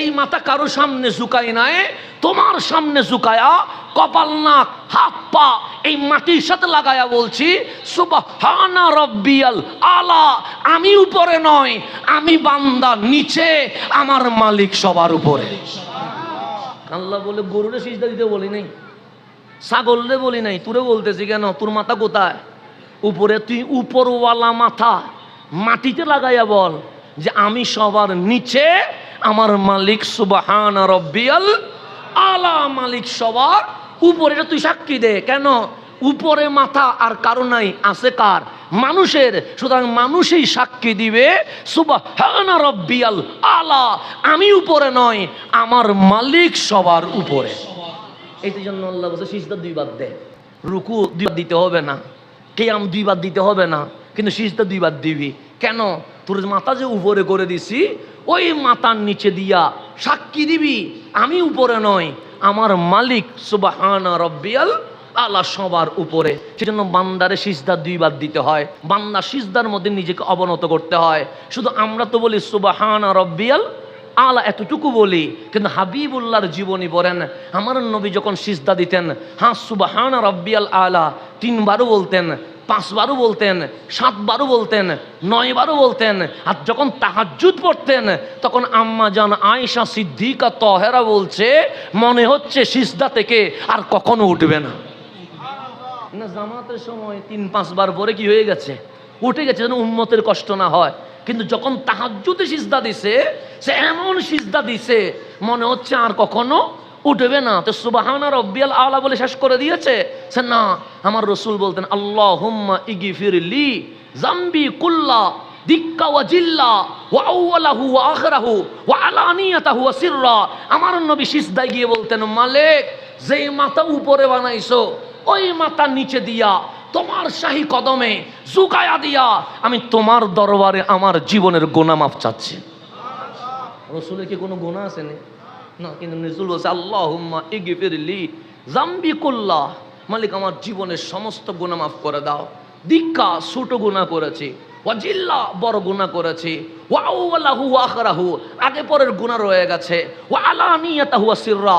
এই মাথা কারও সামনে ঝুঁকাই নাই, তোমার সামনে ঝুঁকায়া কপাল, নাক, হাত, পা এই মাটির সাথে লাগায়া বলছি আলা, আমি উপরে নয় আমি বান্দা নিচে, আমার মালিক সবার উপরে। আল্লাহ বলে গরুরে সিজদা দিতে বলি নাই ছাগলরে বলি নাই, তোরে বলতেছি কেন, তোর মাথা কোথায়? উপরে তুই উপরওয়ালা মাথা, মাটিতে লাগাইয়া বল যে আমি সবার নিচে আমার মালিক সুবাহান রব্বিয়াল আলা মালিক সবার। উপরে তুই সাক্ষী দে। কেন? উপরে মাথা আর কারও নাই, আছে কার? মানুষের। সুতরাং মানুষই সাক্ষী দিবে রব্বিয়াল আলা। আমি উপরে নয় আমার মালিক সবার উপরে। এই জন্য আল্লাহ বলছে, সিজদা দুইবার দে। রুকু দুইবার দিতে হবে না। কেয়াম দুইবার দিতে হবে না। কিন্তু সিজদা দুইবার দিবি। কেন? তোর মাথা যে উপরে করে দিছি, ওই মাথার নিচে দিয়া সাক্ষী দিবি, আমি উপরে নয় আমার মালিক সুবাহানা রব্বিয়াল আল্লাহ সবার উপরে। সেজন্য বান্দারে সিজদা দুইবার দিতে হয়। বান্দা সিজদার মধ্যে নিজেকে অবনত করতে হয়। শুধু আমরা তো বলি সুবাহানা রব্বিয়াল আলা এতটুকু বলি, কিন্তু হাবিবুল্লাহর জীবনী বলেন আমার নবী যখন সিজদা দিতেন হ্যাঁ সুবাহান রব্বিয়াল আলা তিনবারও বলতেন পাঁচবারও বলতেন, সাতবারও বলতেন, নয়বারও বলতেন, আর যখন তাহাজ্জুদ পড়তেন, তখন আম্মা জান আয়েশা সিদ্দিকা তহেরা বলছে, মনে হচ্ছে সিজদা থেকে আর কখনো উঠবে না। না, জামাতের সময় তিন, পাঁচবার পরে কি হয়ে গেছে? উঠে গেছে যেন উন্মতের কষ্ট না হয়। কিন্তু যখন তাহাজ্জুদে সিজদা দিছে, সে এমন সিজদা দিছে, মনে হচ্ছে আর কখনো উঠবে না। তো সুবাহানা রব্বিয়াল আলা বলে শেষ করে দিয়েছে। সে না আমার রসুল বলতেন আল্লাহ হুম্মা ইগি ফিরলি জাম্বি কুল্লা দিক্কা ওয়া জিল্লা ওয়া আউওয়ালাহু ওয়া আখিরাহু ওয়া আলানিয়াতাহু ওয়া সিররা। আমার নবী সিজদায় গিয়ে বলতেন মালিক যেই মাথা উপরে বানাইছো ওই মাথা নিচে দিয়া তোমার শাহী কদমে জুকায়া দিয়া আমি তোমার দরবারে আমার জীবনের গোনা মাফ চাচ্ছি। রসুলের কি কোনো গোনা আছে নি? না, কিন্তু নজরুল বলছে আল্লাহ জাম্বি কুল্লাহ মালিক, আমার জীবনের সমস্ত গুণা মাফ করে দাও। দীক্ষা ছোট গুণা করেছি, ওয়াজিল্লা বড় গুণা করেছি, ওয়া আল্লাহু আখরাহু। আগে পরের গুনাহ রয়ে গেছে, ওয়া আলানিয়াতাহু সিররা।